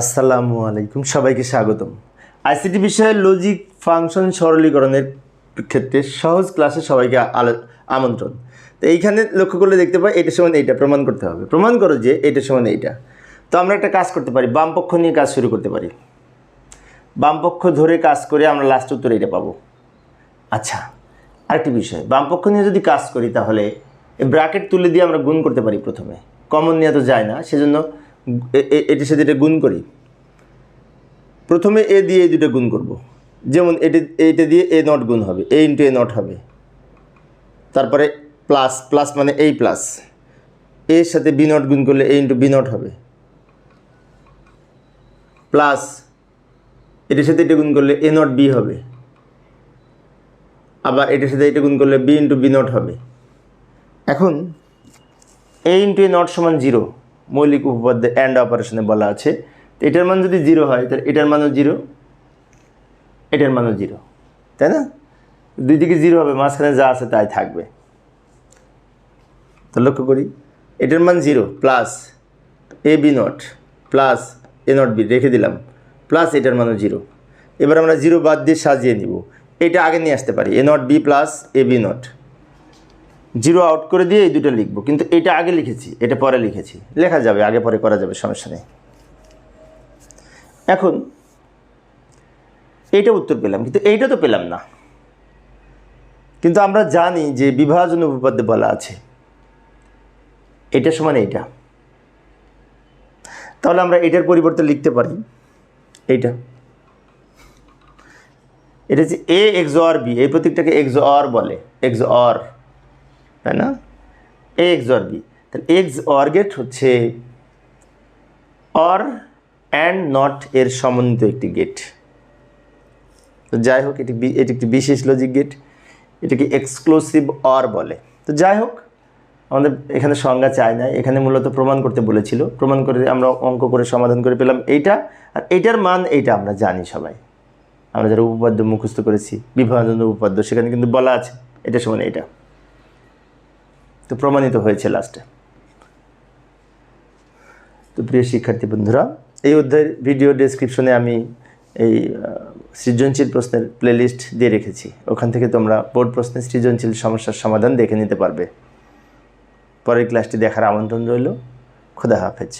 আসসালামু আলাইকুম, সবাইকে স্বাগতম। আইসিটি বিষয়ে লজিক ফাংশন সরলীকরণের ক্ষেত্রে সহজ ক্লাসে সবাইকে আমন্ত্রণ। তো এইখানে লক্ষ্য করলে দেখতে পাই, এটা সমান এইটা প্রমাণ করতে হবে। প্রমাণ করো যে এটা সমান এইটা। তো আমরা একটা কাজ করতে পারি বামপক্ষ নিয়ে কাজ শুরু করতে পারি। বামপক্ষ ধরে কাজ করে আমরা লাস্ট উত্তর এটা পাবো। আচ্ছা আরেকটি বিষয় বামপক্ষ নিয়ে যদি কাজ করি তাহলে ব্র্যাকেট তুলে দিয়ে আমরা গুণ করতে পারি প্রথমে। কমন নিয়ে তো যায় না, সেজন্য এটির সাথে এটা গুণ করি। প্রথমে এ দিয়ে এই দুটো গুণ করব। যেমন এটি এইটা দিয়ে এ নট গুণ হবে, এ ইন্টু এ নট হবে। তারপরে প্লাস প্লাস মানে এই প্লাস। এর সাথে বি নট গুণ করলে এ ইন্টু বি নট হবে। প্লাস এটির সাথে এটা গুণ করলে এ নট বি হবে। আবার এটার সাথে এটা গুণ করলে বি ইন্টু বি নট হবে। এখন এ ইন্টু এ নট সমান জিরো। মৌলিক উপপাদ্যে অ্যান্ড অপারেশনে বলা আছে। তো এটার মান যদি জিরো হয়, তাহলে এটার মানও জিরো এটার মানও জিরো তাই না? দুই দিকে জিরো হবে, মাঝখানে যা আছে তাই থাকবে। তো লক্ষ্য করি, এটার মান zero plus a b not plus a not b রেখে দিলাম প্লাস এটার মানও জিরো এবার আমরা জিরো বাদ দিয়ে সাজিয়ে নিব। এটা আগে নিয়ে আসতে পারি a not b plus a b not zero out করে দিয়ে এই দুটো লিখব। কিন্তু এটা আগে লিখেছি, এটা পরে লিখেছি। লেখা যাবে, আগে পরে করা যাবে, সমস্যা নেই। এখন এইটা উত্তর পেলাম, কিন্তু এইটা তো পেলাম না। কিন্তু আমরা জানি যে বিভাজন উপপাদ্যে বলা আছে। এটা সমান এইটা। তাহলে আমরা এটার পরিবর্তে লিখতে পারি, এইটা। এটা হচ্ছে এ এক্স অর বি এই প্রতীকটাকে এক্স অর বলে এক্স অর তাই না? এক্স অর বি তাহলে এক্স অর গেট হচ্ছে অর অ্যান্ড নট এর সমন্বিত একটি গেট তো যাই হোক, এটি এটি একটি বিশেষ লজিক গেট এটাকে এক্সক্লুসিভ অর বলে। তো যাই হোক, আমাদের এখানে সংজ্ঞা চাই না এখানে মূলত প্রমাণ করতে বলেছিল। প্রমাণ করে আমরা অঙ্ক করে সমাধান করে পেলাম এইটা। আর এইটার মান এইটা আমরা জানি সবাই। আমরা যারা উপপাদ্য মুখস্থ করেছি বিভাজন উপপাদ্য, সেখানে কিন্তু বলা আছে। এটা সমান এটা তো প্রমাণিত হয়েছে লাস্টে তো প্রিয় শিক্ষার্থী বন্ধুরা, এই অধ্যায়ের ভিডিও ডেসক্রিপশনে আমি এই সৃজনশীল প্রশ্নের প্লেলিস্ট দিয়ে রেখেছি। ওখান থেকে তোমরা বোর্ড প্রশ্নের সৃজনশীল সমস্যার সমাধান দেখে নিতে পারবে। পরের ক্লাসটি দেখার আমন্ত্রণ রইল। খোদা হাফেজ।